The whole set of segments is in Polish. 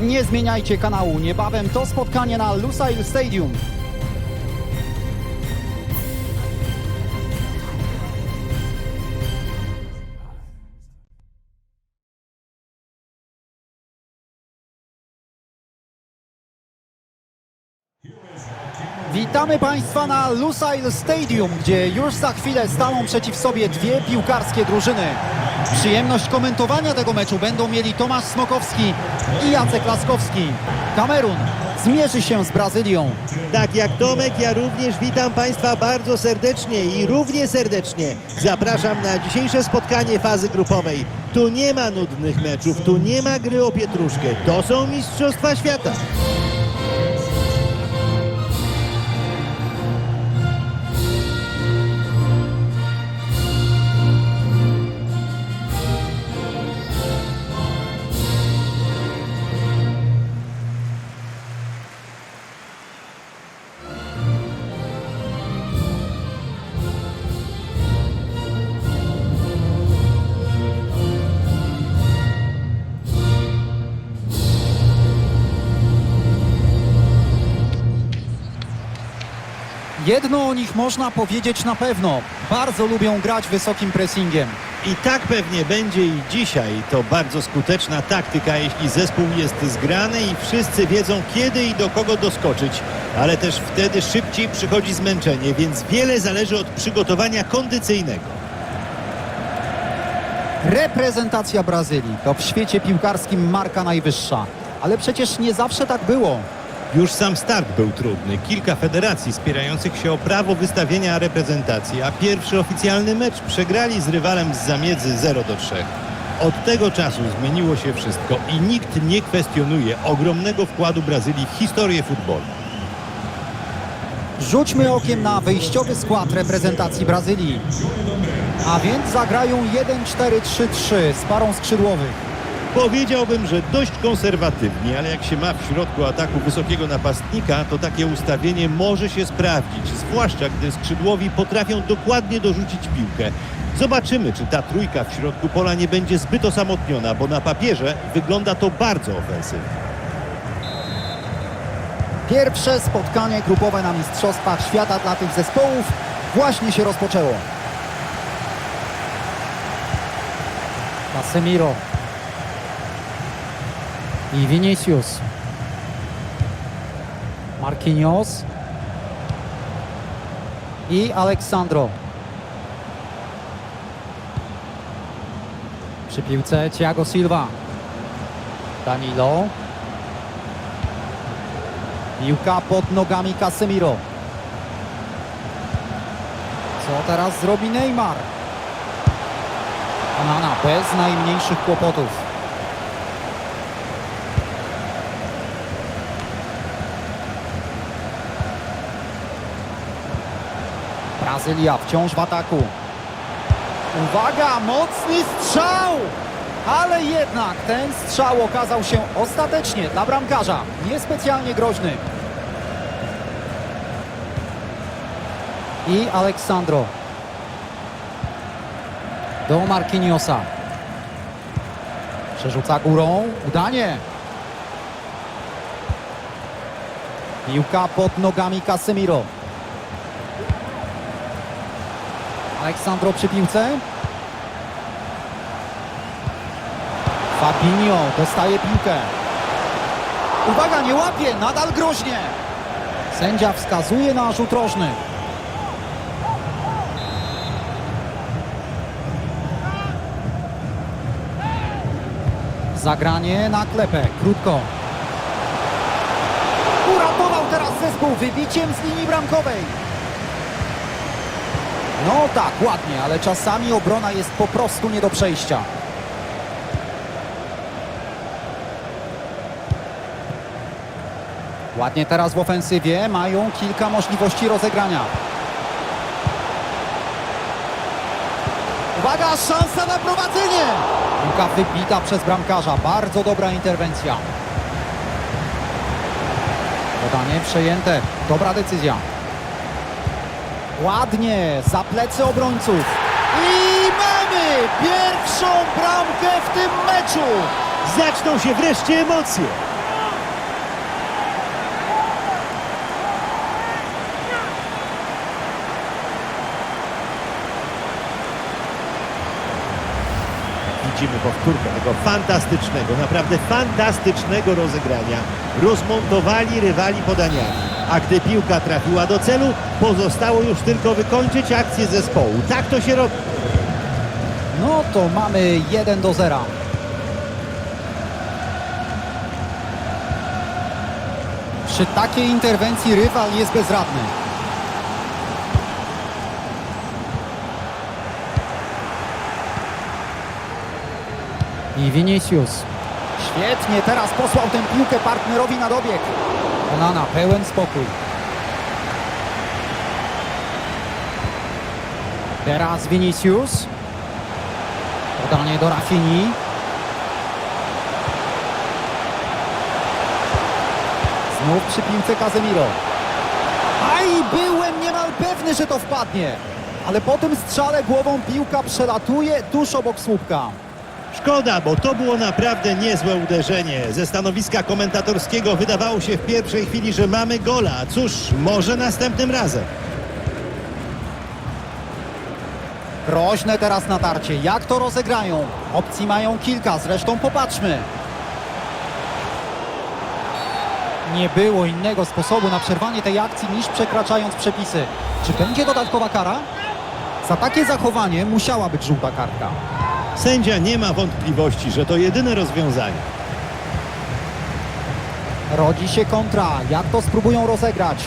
Nie zmieniajcie kanału, niebawem to spotkanie na Lusail Stadium. Witamy Państwa na Lusail Stadium, gdzie już za chwilę staną przeciw sobie dwie piłkarskie drużyny. Przyjemność komentowania tego meczu będą mieli Tomasz Smokowski i Jacek Laskowski. Kamerun zmierzy się z Brazylią. Tak jak Tomek, ja również witam Państwa bardzo serdecznie i równie serdecznie zapraszam na dzisiejsze spotkanie fazy grupowej. Tu nie ma nudnych meczów, tu nie ma gry o pietruszkę. To są Mistrzostwa Świata. Jedno o nich można powiedzieć na pewno. Bardzo lubią grać wysokim pressingiem. I tak pewnie będzie i dzisiaj. To bardzo skuteczna taktyka, jeśli zespół jest zgrany i wszyscy wiedzą kiedy i do kogo doskoczyć. Ale też wtedy szybciej przychodzi zmęczenie, więc wiele zależy od przygotowania kondycyjnego. Reprezentacja Brazylii to w świecie piłkarskim marka najwyższa. Ale przecież nie zawsze tak było. Już sam start był trudny. Kilka federacji spierających się o prawo wystawienia reprezentacji, a pierwszy oficjalny mecz przegrali z rywalem z zamiedzy 0 do 3. Od tego czasu zmieniło się wszystko i nikt nie kwestionuje ogromnego wkładu Brazylii w historię futbolu. Rzućmy okiem na wyjściowy skład reprezentacji Brazylii. A więc zagrają 1-4-3-3 z parą skrzydłowych. Powiedziałbym, że dość konserwatywnie, ale jak się ma w środku ataku wysokiego napastnika, to takie ustawienie może się sprawdzić, zwłaszcza gdy skrzydłowi potrafią dokładnie dorzucić piłkę. Zobaczymy, czy ta trójka w środku pola nie będzie zbyt osamotniona, bo na papierze wygląda to bardzo ofensywnie. Pierwsze spotkanie grupowe na Mistrzostwach Świata dla tych zespołów właśnie się rozpoczęło. Casemiro i Vinicius. Marquinhos i Aleksandro. Przy piłce Thiago Silva. Danilo. Piłka pod nogami Casemiro. Co teraz zrobi Neymar? Onana bez najmniejszych kłopotów. Brazylia wciąż w ataku. Uwaga, mocny strzał! Ale jednak ten strzał okazał się ostatecznie dla bramkarza niespecjalnie groźny. I Aleksandro. Do Marquinhosa. Przerzuca górą. Udanie. Piłka pod nogami Casemiro. Aleksandro przy piłce. Fabinho dostaje piłkę. Uwaga, nie łapie, nadal groźnie. Sędzia wskazuje na rzut rożny. Zagranie na klepę, krótko. Uratował teraz zespół wybiciem z linii bramkowej. No tak, ładnie, ale czasami obrona jest po prostu nie do przejścia. Ładnie teraz w ofensywie, mają kilka możliwości rozegrania. Uwaga, szansa na prowadzenie! Piłka wybita przez bramkarza, bardzo dobra interwencja. Podanie przejęte, dobra decyzja. Ładnie, za plecy obrońców. I mamy pierwszą bramkę w tym meczu. Zaczną się wreszcie emocje. widzimy powtórkę tego fantastycznego, naprawdę fantastycznego rozegrania. Rozmontowali rywali podaniami. A gdy piłka trafiła do celu, pozostało już tylko wykończyć akcję zespołu. Tak to się robi. No to mamy 1 do 0. Przy takiej interwencji rywal jest bezradny. I Vinicius. Świetnie, teraz posłał tę piłkę partnerowi na dobieg. Onana, pełen spokój. Teraz Vinicius. Podanie do Rafini. Znów przy piłce Casemiro. Aj, byłem niemal pewny, że to wpadnie. Ale po tym strzale głową piłka przelatuje tuż obok słupka. Szkoda, bo to było naprawdę niezłe uderzenie. Ze stanowiska komentatorskiego wydawało się w pierwszej chwili, że mamy gola. Cóż, może następnym razem. Groźne teraz natarcie. Jak to rozegrają? Opcji mają kilka, zresztą popatrzmy. Nie było innego sposobu na przerwanie tej akcji niż przekraczając przepisy. Czy będzie dodatkowa kara? Za takie zachowanie musiała być żółta kartka. Sędzia nie ma wątpliwości, że to jedyne rozwiązanie. Rodzi się kontra. Jak to spróbują rozegrać?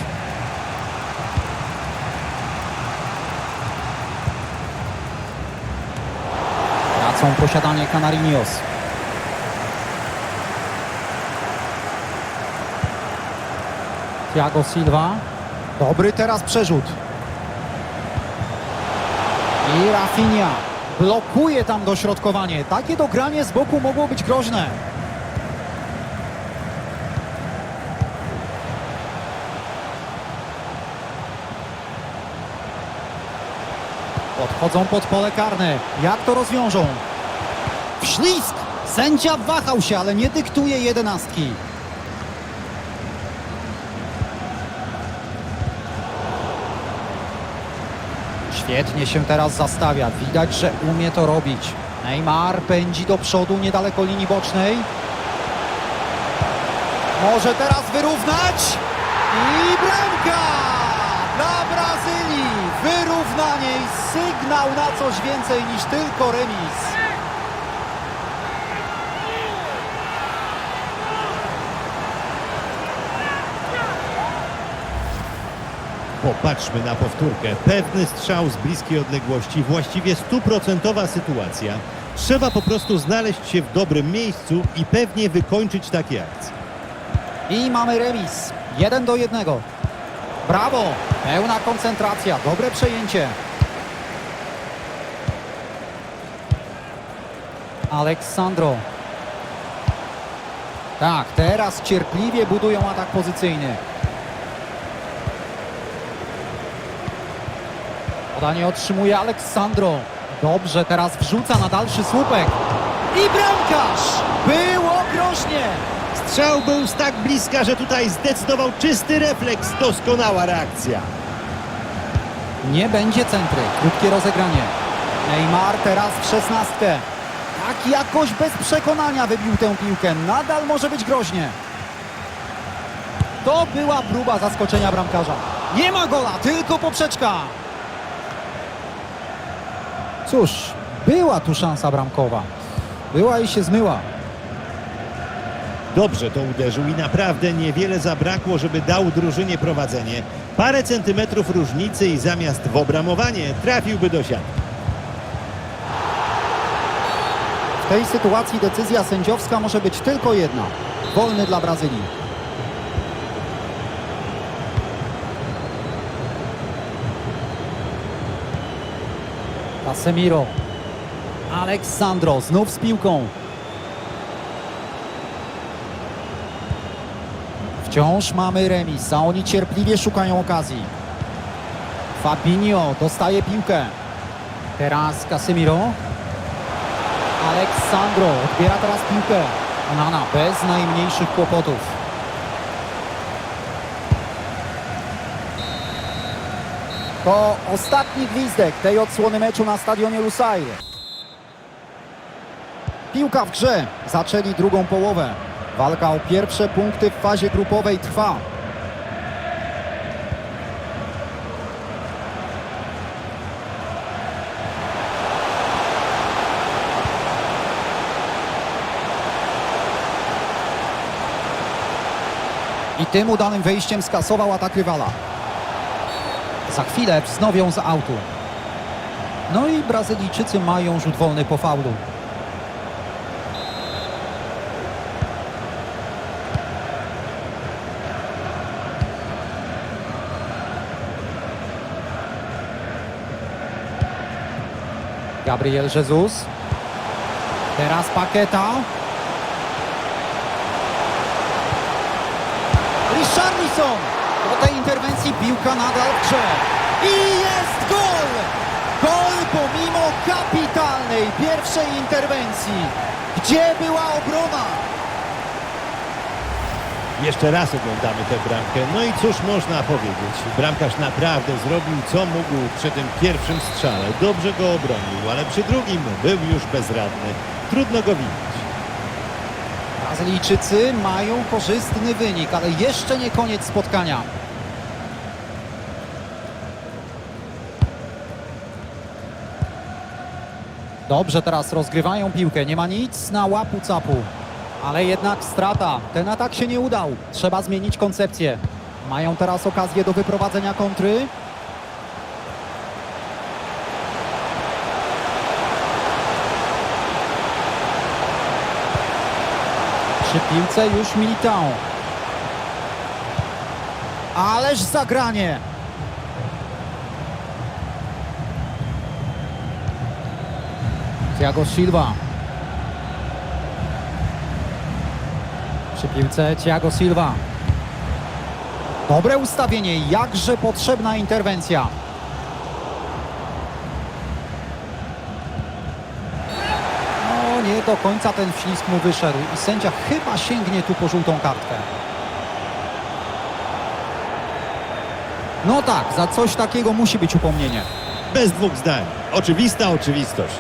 Tracą posiadanie Canarinos. Thiago Silva. Dobry teraz przerzut. I Rafinha. Blokuje tam dośrodkowanie. Takie dogranie z boku mogło być groźne. Podchodzą pod pole karne. Jak to rozwiążą? Ślisk! Sędzia wahał się, ale nie dyktuje jedenastki. Świetnie się teraz zastawia. Widać, że umie to robić. Neymar pędzi do przodu niedaleko linii bocznej. Może teraz wyrównać. I bramka! Dla Brazylii! Wyrównanie i sygnał na coś więcej niż tylko remis. Popatrzmy na powtórkę. Pewny strzał z bliskiej odległości, właściwie stuprocentowa sytuacja. Trzeba po prostu znaleźć się w dobrym miejscu i pewnie wykończyć takie akcje. I mamy remis. Jeden do jednego. Brawo! Pełna koncentracja. Dobre przejęcie. Aleksandro. Tak, teraz cierpliwie budują atak pozycyjny. Podanie otrzymuje Aleksandro. Dobrze, teraz wrzuca na dalszy słupek. I bramkarz! Było groźnie! Strzał był z tak bliska, że tutaj zdecydował czysty refleks. Doskonała reakcja. Nie będzie centry. Krótkie rozegranie. Neymar teraz w szesnastkę. Tak jakoś bez przekonania wybił tę piłkę. Nadal może być groźnie. To była próba zaskoczenia bramkarza. Nie ma gola, tylko poprzeczka. Cóż, była tu szansa bramkowa. Była i się zmyła. Dobrze to uderzył i naprawdę niewiele zabrakło, żeby dał drużynie prowadzenie. Parę centymetrów różnicy i zamiast w obramowanie trafiłby do siatki. W tej sytuacji decyzja sędziowska może być tylko jedna. Wolny dla Brazylii. Casemiro. Aleksandro znów z piłką. Wciąż mamy remis, a oni cierpliwie szukają okazji. Fabinho dostaje piłkę. Teraz Casemiro. Aleksandro odbiera teraz piłkę. Onana bez najmniejszych kłopotów. To ostatni gwizdek tej odsłony meczu na stadionie Lusail. Piłka w grze. Zaczęli drugą połowę. Walka o pierwsze punkty w fazie grupowej trwa. I tym udanym wejściem skasował atak rywala. Za chwilę wznowią z autu. No i Brazylijczycy mają rzut wolny po faulu. Gabriel Jesus. Teraz Paketa. Richarlison. Po tej interwencji piłka nadal w grze. I jest gol! Gol pomimo kapitalnej pierwszej interwencji. Gdzie była obrona? Jeszcze raz oglądamy tę bramkę. No i cóż można powiedzieć? Bramkarz naprawdę zrobił co mógł przy tym pierwszym strzale. Dobrze go obronił, ale przy drugim był już bezradny. Trudno go winić. Brazylijczycy mają korzystny wynik, ale jeszcze nie koniec spotkania. Dobrze teraz rozgrywają piłkę, nie ma nic na łapu capu. Ale jednak strata, ten atak się nie udał. Trzeba zmienić koncepcję. Mają teraz okazję do wyprowadzenia kontry. Przy piłce już Militao. Ależ zagranie! Thiago Silva. Przy piłce Thiago Silva. Dobre ustawienie, jakże potrzebna interwencja. No nie do końca ten wślizg mu wyszedł i sędzia chyba sięgnie tu po żółtą kartkę. No tak, za coś takiego musi być upomnienie. Bez dwóch zdań. Oczywista oczywistość.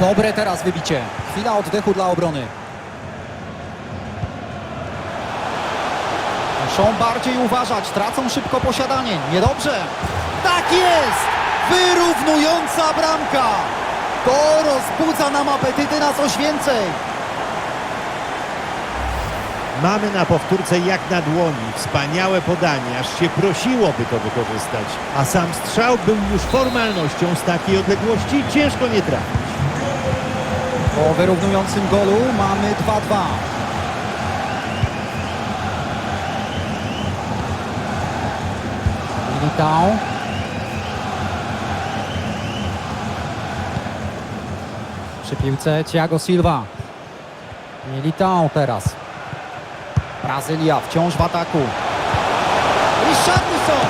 Dobre teraz wybicie. Chwila oddechu dla obrony. Muszą bardziej uważać, tracą szybko posiadanie. Niedobrze. Tak jest! Wyrównująca bramka! To rozbudza nam apetyty na coś więcej. Mamy na powtórce jak na dłoni. Wspaniałe podanie, aż się prosiłoby to wykorzystać. A sam strzał był już formalnością z takiej odległości. Ciężko nie trafić. Po wyrównującym golu mamy 2-2. Militao. Przy piłce Thiago Silva. Militao teraz. Brazylia wciąż w ataku. Richarlison!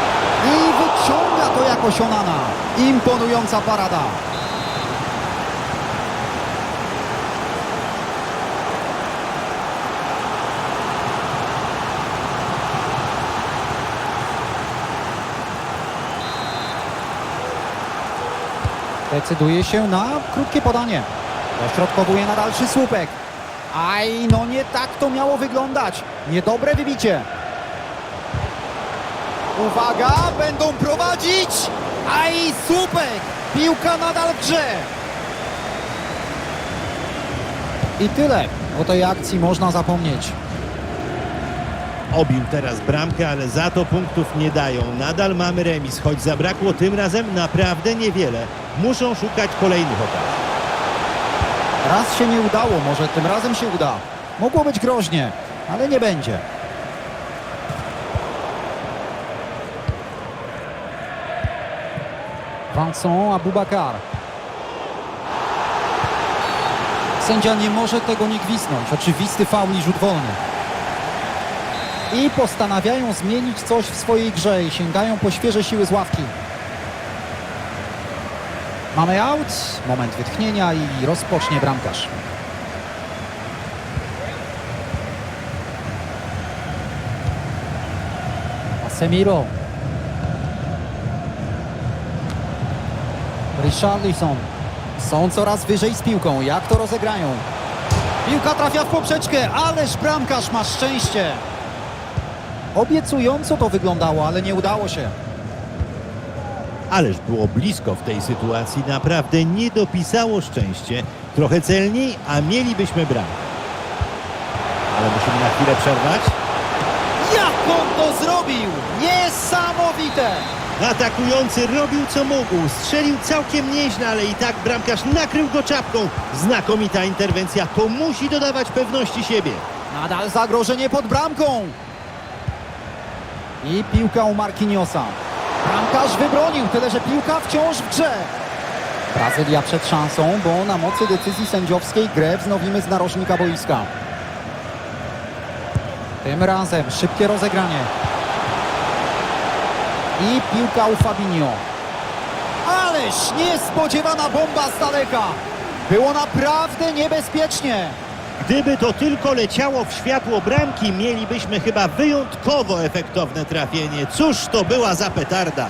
I wyciąga to jakoś Onana. Imponująca parada. Decyduje się na krótkie podanie. Dośrodkowuje na dalszy słupek. Aj, no nie tak to miało wyglądać. Niedobre wybicie. Uwaga, będą prowadzić. Aj, słupek. Piłka nadal w grze. I tyle. O tej akcji można zapomnieć. Obił teraz bramkę, ale za to punktów nie dają. Nadal mamy remis, choć zabrakło tym razem naprawdę niewiele. Muszą szukać kolejnych okazji. Raz się nie udało, może tym razem się uda. Mogło być groźnie, ale nie będzie. Vincent Aboubakar. Sędzia nie może tego nie gwisnąć. Oczywisty faul i rzut wolny. I postanawiają zmienić coś w swojej grze i sięgają po świeże siły z ławki. Mamy out, moment wytchnienia i rozpocznie bramkarz. Casemiro. Richarlison. Są coraz wyżej z piłką. Jak to rozegrają? Piłka trafia w poprzeczkę, ależ bramkarz ma szczęście. Obiecująco to wyglądało, ale nie udało się. Ależ było blisko w tej sytuacji, naprawdę nie dopisało szczęście. Trochę celniej, a mielibyśmy bramkę. Ale musimy na chwilę przerwać. Jak on to zrobił? Niesamowite! Atakujący robił co mógł, strzelił całkiem nieźle, ale i tak bramkarz nakrył go czapką. Znakomita interwencja, to musi dodawać pewności siebie. Nadal zagrożenie pod bramką. I piłka u Marquinhosa. Bramkarz wybronił, tyle że piłka wciąż w grze. Brazylia przed szansą, bo na mocy decyzji sędziowskiej grę wznowimy z narożnika boiska. Tym razem szybkie rozegranie. I piłka u Fabinho. Ależ niespodziewana bomba z daleka. Było naprawdę niebezpiecznie. Gdyby to tylko leciało w światło bramki, mielibyśmy chyba wyjątkowo efektowne trafienie. Cóż to była za petarda.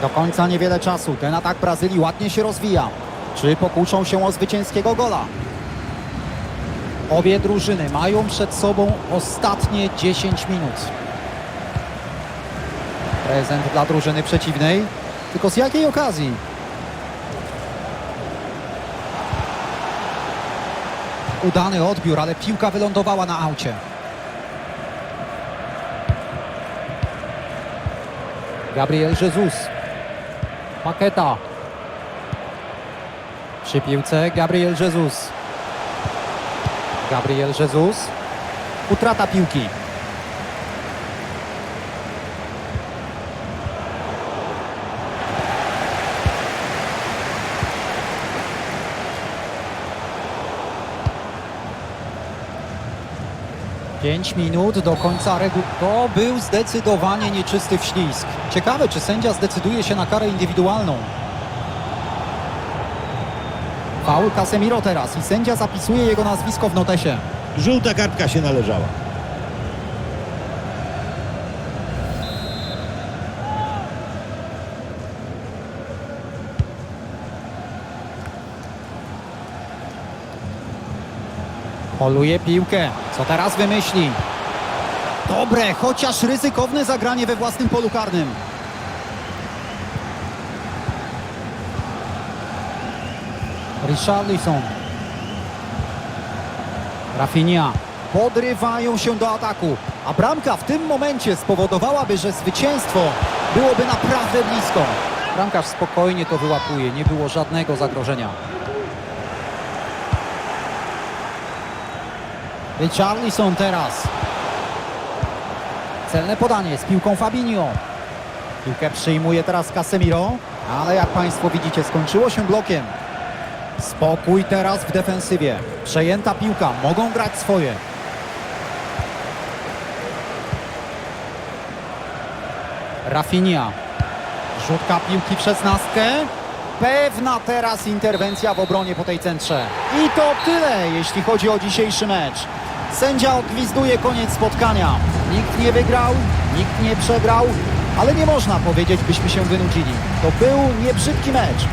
Do końca niewiele czasu. Ten atak Brazylii ładnie się rozwija. Czy pokuszą się o zwycięskiego gola? Obie drużyny mają przed sobą ostatnie 10 minut. Prezent dla drużyny przeciwnej. Tylko z jakiej okazji? Udany odbiór, ale piłka wylądowała na aucie. Gabriel Jesus. Paketa. Przy piłce Gabriel Jesus. Gabriel Jesus. Utrata piłki. Pięć minut do końca reguł. To był zdecydowanie nieczysty wślizg. Ciekawe, czy sędzia zdecyduje się na karę indywidualną. Faul Casemiro teraz i sędzia zapisuje jego nazwisko w notesie. Żółta kartka się należała. Poluje piłkę. Co teraz wymyśli? Dobre, chociaż ryzykowne zagranie we własnym polu karnym. Richarlison. Rafinha. Podrywają się do ataku. A bramka w tym momencie spowodowałaby, że zwycięstwo byłoby naprawdę blisko. Bramkarz spokojnie to wyłapuje. Nie było żadnego zagrożenia. Richarlison teraz. Celne podanie z piłką Fabinho. Piłkę przyjmuje teraz Casemiro, ale jak Państwo widzicie skończyło się blokiem. Spokój teraz w defensywie. Przejęta piłka, mogą grać swoje. Rafinha. Rzutka piłki przez nastkę. Pewna teraz interwencja w obronie po tej centrze. I to tyle, jeśli chodzi o dzisiejszy mecz. Sędzia odgwizduje koniec spotkania. Nikt nie wygrał, nikt nie przegrał, ale nie można powiedzieć, byśmy się wynudzili. To był niebrzydki mecz.